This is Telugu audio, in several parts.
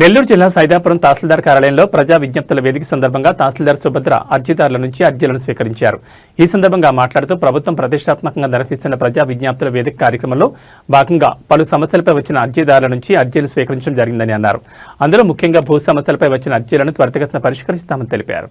నెల్లూరు జిల్లా సైదాపురం తహసీల్దార్ కార్యాలయంలో ప్రజా విజ్ఞప్తుల వేదిక సందర్భంగా తహసీల్దార్ సుభద్ర అర్జీదారుల నుంచి అర్జీలను స్వీకరించారు. ఈ సందర్భంగా మాట్లాడుతూ ప్రభుత్వం ప్రతిష్టాత్మకంగా నిర్వహిస్తున్న ప్రజా విజ్ఞప్తుల వేదిక కార్యక్రమంలో భాగంగా పలు సమస్యలపై వచ్చిన అర్జీదారుల నుంచి అర్జీలు స్వీకరించడం జరిగిందని అన్నారు. అందులో ముఖ్యంగా భూ సమస్యలపై వచ్చిన అర్జీలను త్వరితగతిన పరిష్కరిస్తామని తెలిపారు.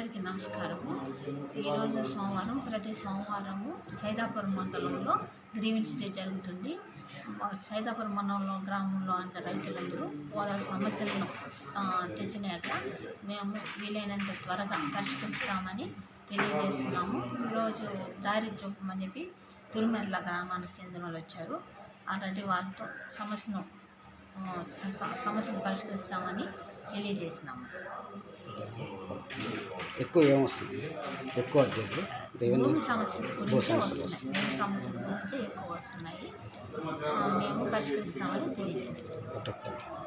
అందరికీ నమస్కారము. ఈరోజు సోమవారం ప్రతి సోమవారము సైదాపురం మండలంలో గ్రీవెన్స్ డే జరుగుతుంది. సైదాపురం మండలంలో గ్రామంలో ఉన్న రైతులందరూ వాళ్ళ సమస్యలను తెచ్చినాక మేము వీలైనంత త్వరగా పరిష్కరిస్తామని తెలియజేస్తున్నాము. ఈరోజు దారి చూపమని చెప్పి తురుమెర్ల గ్రామానికి చెందిన వాళ్ళు వచ్చారు. అలాంటి వాళ్ళతో సమస్యను సమస్యను పరిష్కరిస్తామని తెలియజేసినాము ఎక్కువ ఏమొస్తుంది? ఎక్కువ అర్జెంట్ రెవెన్యూ భూమి సమస్యల గురించి వస్తున్నాయి. భూమి సమస్యల గురించి ఎక్కువ వస్తున్నాయి. మేము పరిష్కరిస్తామని తెలియజేస్తున్నాం.